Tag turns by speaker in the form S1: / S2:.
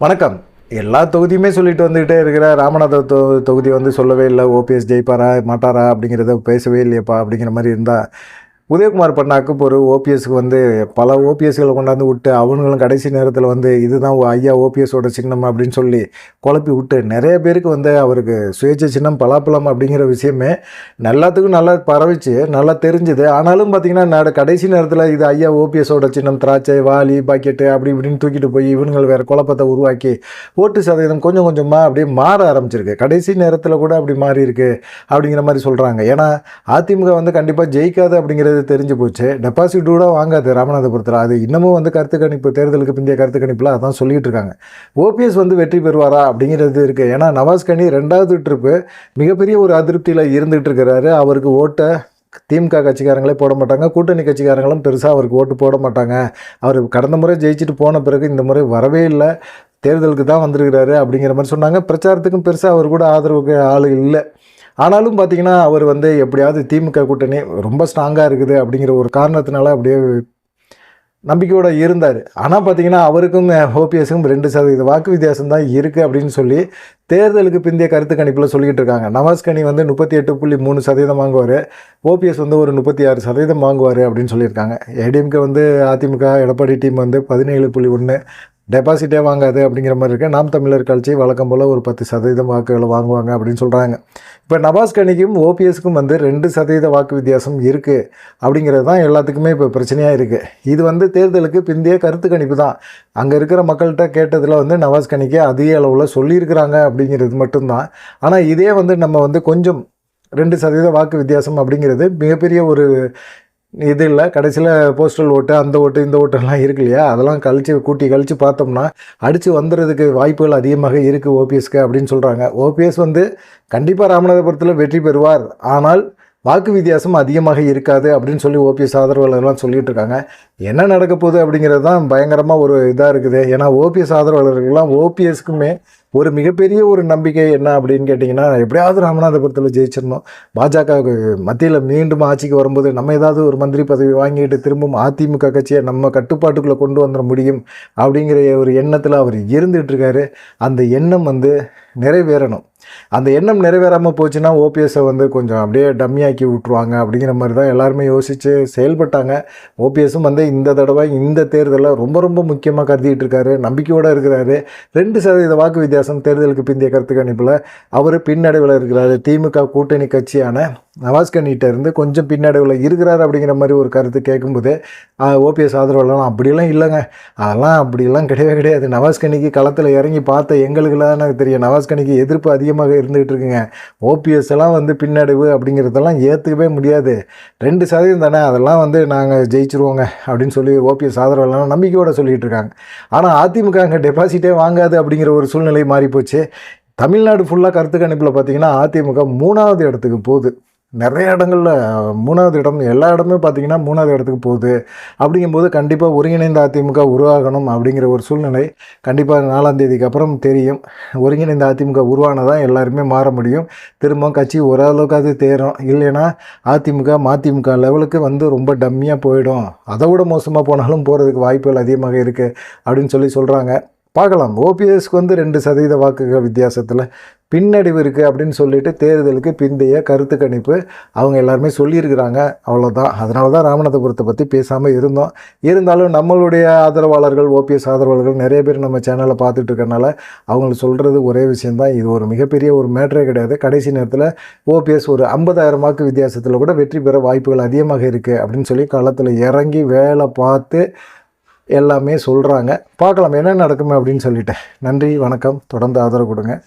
S1: வணக்கம். எல்லா தொகுதியுமே சொல்லிட்டு வந்துகிட்டே இருக்கிற ராமநாத தொ தொகுதி வந்து சொல்லவே இல்லை. ஓபிஎஸ் ஜெயிப்பாரா மாட்டாரா அப்படிங்கிறத பேசவே இல்லையப்பா அப்படிங்கிற மாதிரி இருந்தால் உதயகுமார் பண்ணாக்கு ஒரு ஓபிஎஸ்க்கு வந்து பல ஓபிஎஸ்களை கொண்டாந்து விட்டு அவங்களும் கடைசி நேரத்தில் வந்து இதுதான் ஐயா ஓபிஎஸோட சின்னம் அப்படின்னு சொல்லி குழப்பி விட்டு நிறைய பேருக்கு வந்து அவருக்கு சுயேட்சை சின்னம் பலாப்பழம் அப்படிங்கிற விஷயமே எல்லாத்துக்கும் நல்லா பரவிச்சு நல்லா தெரிஞ்சுது. ஆனாலும் பார்த்திங்கன்னா நட கடைசி நேரத்தில் இது ஐயா ஓபிஎஸோட சின்னம் திராட்சை வாளி பாக்கெட்டு அப்படி இப்படின்னு தூக்கிட்டு போய் இவனுங்கள் வேறு குழப்பத்தை உருவாக்கி ஓட்டு சதவீதம் கொஞ்சம் கொஞ்சமாக அப்படியே மாற ஆரம்பிச்சிருக்கு. கடைசி நேரத்தில் கூட அப்படி மாறி இருக்கு அப்படிங்கிற மாதிரி சொல்கிறாங்க ஏன்னா அதிமுக வந்து கண்டிப்பாக ஜெயிக்காது அப்படிங்கிறது தெரிஞ்சு போச்சு. டெபாசிட் கூட வாங்காது ராமநாதபுரத்தில். அது இன்னமும் வந்து கருத்து கணிப்பு தேர்தலுக்கு பிந்தைய கருத்து கணிப்பில் அதான் சொல்லிகிட்டு இருக்காங்க. ஓபிஎஸ் வந்து வெற்றி பெறுவாரா அப்படிங்கிறது இருக்குது ஏன்னா நவாஸ் கனி ரெண்டாவது ட்ரிப்பு மிகப்பெரிய ஒரு அதிருப்தியில் இருந்துகிட்டு இருக்கிறாரு. அவருக்கு ஓட்டை திமுக கட்சிக்காரங்களே போட மாட்டாங்க. கூட்டணி கட்சிக்காரங்களும் பெருசாக அவருக்கு ஓட்டு போட மாட்டாங்க. அவர் கடந்த முறை ஜெயிச்சுட்டு போன பிறகு இந்த முறை வரவே இல்லை. தேர்தலுக்கு தான் வந்திருக்கிறாரு அப்படிங்கிற மாதிரி சொன்னாங்க. பிரச்சாரத்துக்கும் பெருசாக அவர் கூட ஆதரவுக்கு ஆள் இல்லை. ஆனாலும் பார்த்தீங்கன்னா அவர் வந்து எப்படியாவது திமுக கூட்டணி ரொம்ப ஸ்ட்ராங்காக இருக்குது அப்படிங்கிற ஒரு காரணத்தினால அப்படியே நம்பிக்கையோடு இருந்தார். ஆனால் பார்த்தீங்கன்னா அவருக்கும் ஓபிஎஸ்க்கும் ரெண்டு சதவீத வாக்கு வித்தியாசம் தான் இருக்குது அப்படின்னு சொல்லி தேர்தலுக்கு பிந்தைய கருத்து கணிப்பில் சொல்லிக்கிட்டு இருக்காங்க. நவாஸ்கனி வந்து முப்பத்தி எட்டு புள்ளி மூணு சதவீதம் வாங்குவார். ஓபிஎஸ் வந்து ஒரு முப்பத்தி ஆறு சதவீதம் வாங்குவார் அப்படின்னு சொல்லியிருக்காங்க. ஏடிஎம்கே வந்து அதிமுக எடப்பாடி டீம் வந்து பதினேழு புள்ளி ஒன்று டெபாசிட்டே வாங்காது அப்படிங்கிற மாதிரி இருக்குது நாம் தமிழர் கட்சி வழக்கம் போல் ஒரு பத்து சதவீதம் வாக்குகளை வாங்குவாங்க அப்படின்னு சொல்கிறாங்க இப்போ நவாஸ் கனிக்கும் ஓபிஎஸ்க்கும் வந்து ரெண்டு சதவீத வாக்கு வித்தியாசம் இருக்குது அப்படிங்கிறது தான் எல்லாத்துக்குமே இப்போ பிரச்சனையாக இருக்குது இது வந்து தேர்தலுக்கு பிந்தைய கருத்து கணிப்பு தான். அங்கே இருக்கிற மக்கள்கிட்ட கேட்டதில் வந்து நவாஸ் கனிக்கு அதிக அளவில் சொல்லியிருக்கிறாங்க அப்படிங்கிறது மட்டும்தான். ஆனால் இதே வந்து நம்ம வந்து கொஞ்சம் ரெண்டு சதவீத வாக்கு வித்தியாசம் அப்படிங்கிறது மிகப்பெரிய ஒரு இது இல்லை கடைசியில் போஸ்டல் ஓட்டு அந்த ஓட்டு இந்த ஓட்டெல்லாம் இருக்கு இல்லையா? அதெல்லாம் கழித்து கூட்டி கழித்து பார்த்தோம்னா அடித்து வந்துடுறதுக்கு வாய்ப்புகள் அதிகமாக இருக்குது ஓபிஎஸ்க்கு அப்படின்னு சொல்கிறாங்க ஓபிஎஸ் வந்து கண்டிப்பாக ராமநாதபுரத்தில் வெற்றி பெறுவார். ஆனால் வாக்கு வித்தியாசம் அதிகமாக இருக்காது அப்படின்னு சொல்லி ஓபிஎஸ் ஆதரவாளர்லாம் சொல்லிட்டு இருக்காங்க. என்ன நடக்க போகுது அப்படிங்கிறது தான் பயங்கரமாக ஒரு இதாக இருக்குது. ஏன்னா ஓபிஎஸ் ஆதரவாளர்கள்லாம் ஓபிஎஸ்க்குமே ஒரு மிகப்பெரிய ஒரு நம்பிக்கை என்ன அப்படின்னு கேட்டிங்கன்னா எப்படியாவது ராமநாதபுரத்தில் ஜெயிச்சிடணும். பாஜக மத்தியில் மீண்டும் ஆட்சிக்கு வரும்போது நம்ம ஏதாவது ஒரு மந்திரி பதவி வாங்கிட்டு திரும்பவும் அதிமுக கட்சியை நம்ம கட்டுப்பாட்டுக்குள்ளே கொண்டு வந்துட முடியும் அப்படிங்கிற ஒரு எண்ணத்தில் அவர் இருந்துகிட்ருக்காரு அந்த எண்ணம் வந்து நிறைவேறணும். அந்த எண்ணம் நிறைவேறாமல் போச்சுன்னா ஓபிஎஸ்ஸை வந்து கொஞ்சம் அப்படியே டம்மியாக்கி விட்ருவாங்க அப்படிங்கிற மாதிரி தான் எல்லாருமே யோசித்து செயல்பட்டாங்க. ஓபிஎஸும் வந்து இந்த தடவை இந்த தேர்தலில் ரொம்ப ரொம்ப முக்கியமாக கருதிட்டு இருக்காரு. நம்பிக்கையோடு இருக்கிறாரு. ரெண்டு சதவீத வாக்கு வித்தியாசம் தேர்தலுக்கு பிந்தைய கருத்து கணிப்பில் அவர் பின்னடைவில் இருக்கிறார். திமுக கூட்டணி கட்சியான நவாஸ்கனிகிட்ட இருந்து கொஞ்சம் பின்னடைவில் இருக்கிறார் அப்படிங்கிற மாதிரி ஒரு கருத்து கேட்கும்போது ஓபிஎஸ் ஆதரவாளர்லாம் அப்படிலாம் இல்லைங்க. அதெல்லாம் அப்படிலாம் கிடையவே கிடையாது. நவாஸ்கனிக்கு களத்தில் இறங்கி பார்த்த எங்களுக்குலாம் எனக்கு தெரியும். நவாஸ்கனிக்கு எதிர்ப்பு அதிகமாக இருந்துகிட்டு இருக்குங்க. ஓபிஎஸ் எல்லாம் வந்து பின்னடைவு அப்படிங்கிறதெல்லாம் ஏற்றுக்கவே முடியாது. ரெண்டு சதவீதம் தானே. அதெல்லாம் வந்து நாங்கள் ஜெயிச்சிருவோங்க. அப்படின்னு சொல்லி ஓபிஎஸ் ஆதரவாளர்லாம் நம்பிக்கையோட சொல்லிகிட்டு இருக்காங்க. ஆனால் அதிமுக அங்கே டெபாசிட்டே வாங்காது அப்படிங்கிற ஒரு சூழ்நிலை மாறி போச்சு தமிழ்நாடு ஃபுல்லாக கருத்து கணிப்பில் பார்த்தீங்கன்னா அதிமுக மூணாவது இடத்துக்கு போகுது. நிறைய இடங்களில் மூணாவது இடம் எல்லா இடமே பார்த்தீங்கன்னா மூணாவது இடத்துக்கு போகுது. அப்படிங்கும்போது கண்டிப்பாக ஒருங்கிணைந்த அதிமுக உருவாகணும் அப்படிங்கிற ஒரு சூழ்நிலை கண்டிப்பாக நாலாம் தேதிக்கு அப்புறம் தெரியும். ஒருங்கிணைந்த அதிமுக உருவானதான் எல்லாருமே மாற முடியும். திரும்ப கட்சி ஓரளவுக்காவது தேரும். இல்லைன்னா அதிமுக மதிமுக லெவலுக்கு வந்து ரொம்ப டம்மியாக போயிடும். அதை விட மோசமாக போனாலும் போகிறதுக்கு வாய்ப்புகள் அதிகமாக இருக்குது அப்படின்னு சொல்லி சொல்கிறாங்க பார்க்கலாம். ஓபிஎஸ்க்கு வந்து ரெண்டு சதவீத வாக்குகள் வித்தியாசத்தில் பின்னடைவு இருக்குது அப்படின்னு சொல்லிட்டு தேர்தலுக்கு பிந்தைய கருத்து கணிப்பு அவங்க எல்லாருமே சொல்லியிருக்கிறாங்க. அவ்வளோதான் அதனால தான் ராமநாதபுரத்தை பற்றி பேசாமல் இருந்தோம். இருந்தாலும் நம்மளுடைய ஆதரவாளர்கள் ஓபிஎஸ் ஆதரவாளர்கள் நிறைய பேர் நம்ம சேனலை பார்த்துட்டு இருக்கறனால அவங்களுக்கு சொல்கிறது ஒரே விஷயந்தான் இது ஒரு மிகப்பெரிய ஒரு மேட்டரே கிடையாது. கடைசி நேரத்தில் ஓபிஎஸ் ஒரு ஐம்பதாயிரம் வாக்கு வித்தியாசத்தில் கூட வெற்றி பெற வாய்ப்புகள் அதிகமாக இருக்குது அப்படின்னு சொல்லி களத்தில் இறங்கி வேலை பார்த்து எல்லாமே சொல்கிறாங்க பார்க்கலாம் என்ன நடக்குமே அப்படின்னு சொல்லிட்டேன் நன்றி வணக்கம். தொடர்ந்து ஆதரவு கொடுங்க.